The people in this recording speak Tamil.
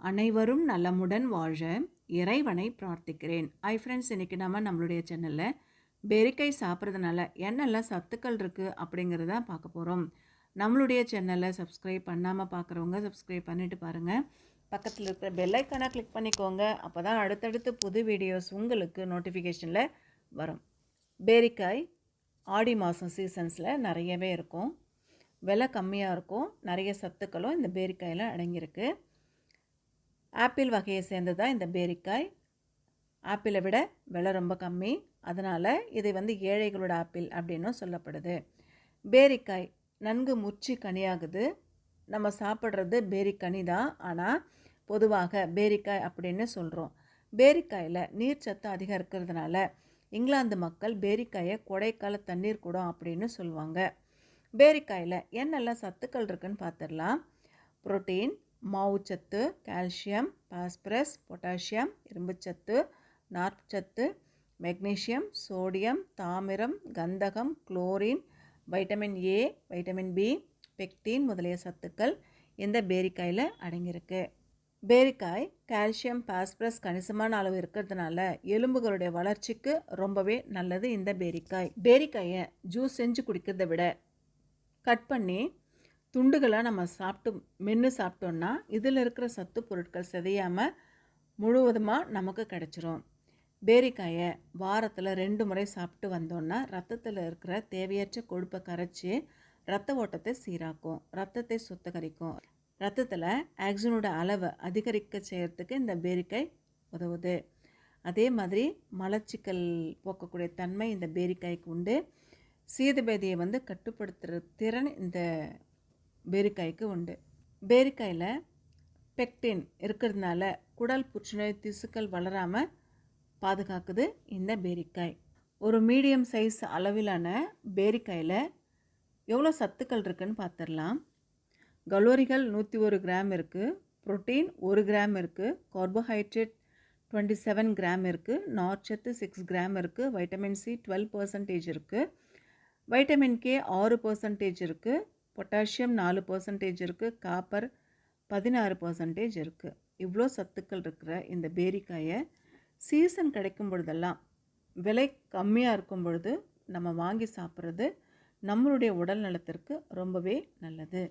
அனைவரும் நலமுடன் வாழ இறைவனை பிரார்த்திக்கிறேன். ஐ ஃப்ரெண்ட்ஸ் இன்றைக்கி நம்ம நம்மளுடைய சேனலில் பெரிக்காய் சாப்பிட்றதுனால என்னெல்லாம் சத்துக்கள் இருக்குது அப்படிங்கிறத பார்க்க போகிறோம் நம்மளுடைய சேனலை சப்ஸ்கிரைப் பண்ணாமல் பார்க்குறவங்க சப்ஸ்கிரைப் பண்ணிவிட்டு பாருங்கள் பக்கத்தில் இருக்கிற பெல்லைக்கானை கிளிக் பண்ணிக்கோங்க. அப்போ தான் அடுத்தடுத்து புது வீடியோஸ் உங்களுக்கு நோட்டிஃபிகேஷனில் வரும். பேரிக்காய் ஆடி மாதம் சீசன்ஸில் நிறையவே இருக்கும். விலை கம்மியாக இருக்கும். நிறைய சத்துக்களும் இந்த பேரிக்காயில் அடங்கியிருக்கு. ஆப்பிள் வகையை சேர்ந்தது தான் இந்த பேரிக்காய்? ஆப்பிளை விட விலை ரொம்ப கம்மி. அதனால் இது வந்து ஏழைகளோட ஆப்பிள் அப்படின்னும் சொல்லப்படுது. பேரிக்காய் நன்கு முச்சி கனியாகுது. நம்ம சாப்பிட்றது பேரிக்கனி தான். ஆனால் பொதுவாக பேரிக்காய் அப்படின்னு சொல்கிறோம் பேரிக்காயில் நீர்ச்சத்து அதிகம் இருக்கிறதுனால இங்கிலாந்து மக்கள் பேரிக்காயை கொடைக்கால தண்ணீர் குடம் அப்படின்னு சொல்லுவாங்க. பேரிக்காயில் என்னெல்லாம் சத்துக்கள் இருக்குன்னு பார்த்துடலாம். புரோட்டீன் மாவுச்சத்து கால்சியம் பாஸ்பரஸ் பொட்டாசியம் இரும்புச்சத்து நார்ச்சத்து மெக்னீசியம் சோடியம் தாமிரம் கந்தகம் chlorine vitamin A vitamin B pectin முதலிய சத்துக்கள் இந்த பேரிக்காயில் அடங்கியிருக்கு. பேரிக்காய் கால்சியம் பாஸ்பரஸ் கணிசமான அளவு இருக்கிறதுனால எலும்புகளுடைய வளர்ச்சிக்கு ரொம்பவே நல்லது இந்த பேரிக்காய். பேரிக்காயை ஜூஸ் செஞ்சு குடிக்கிறத விட கட் பண்ணி துண்டுகளை நம்ம சாப்பிட்டு மென்று சாப்பிட்டோன்னா இதில் இருக்கிற சத்து பொருட்கள் சிதையாமல் முழுவதுமாக நமக்கு கிடச்சிரும். பேரிக்காயை வாரத்தில் ரெண்டு முறை சாப்பிட்டு வந்தோன்னா ரத்தத்தில் இருக்கிற தேவையற்ற கொழுப்பை கரைச்சி ரத்த ஓட்டத்தை சீராக்கும் ரத்தத்தை சுத்தகரிக்கும். ரத்தத்தில் ஆக்சிஜனோட அளவை அதிகரிக்க செய்கிறதுக்கு இந்த பேரிக்காய் உதவுது. அதே மாதிரி மலச்சிக்கல் போக்கக்கூடிய தன்மை இந்த பேரிக்காய்க்கு உண்டு. சீதபேதியை வந்து கட்டுப்படுத்துகிற திறன் இந்த பேரிக்காய்க்கு உண்டு. பேரிக்காயில் பெக்டின் இருக்கிறதுனால குடல் புற்றுநோய் திசுக்கள் வளராமல் பாதுகாக்குது இந்த பேரிக்காய். ஒரு மீடியம் சைஸ் அளவிலான பேரிக்காயில் எவ்வளோ சத்துக்கள் இருக்குன்னு பார்த்துடலாம் கலோரிகள் நூற்றி ஒரு கிராம் இருக்குது ப்ரோட்டீன் ஒரு கிராம் இருக்குது கார்போஹைட்ரேட் டுவெண்ட்டி செவன் கிராம் இருக்குது நார்ச்சத்து சிக்ஸ் கிராம் இருக்குது வைட்டமின் சி டுவெல் பர்சன்டேஜ் இருக்குது வைட்டமின் கே ஆறு பர்சன்டேஜ் இருக்குது பொட்டாசியம் நாலு பர்சன்டேஜ் இருக்குது காப்பர் பதினாறு பர்சன்டேஜ் இருக்குது இவ்வளோ சத்துக்கள் இருக்கிற இந்த பேரிக்காயை சீசன் கிடைக்கும் பொழுதெல்லாம் விலை கம்மியாக இருக்கும் பொழுது நம்ம வாங்கி சாப்பிட்றது நம்மளுடைய உடல் நலத்திற்கு ரொம்பவே நல்லது.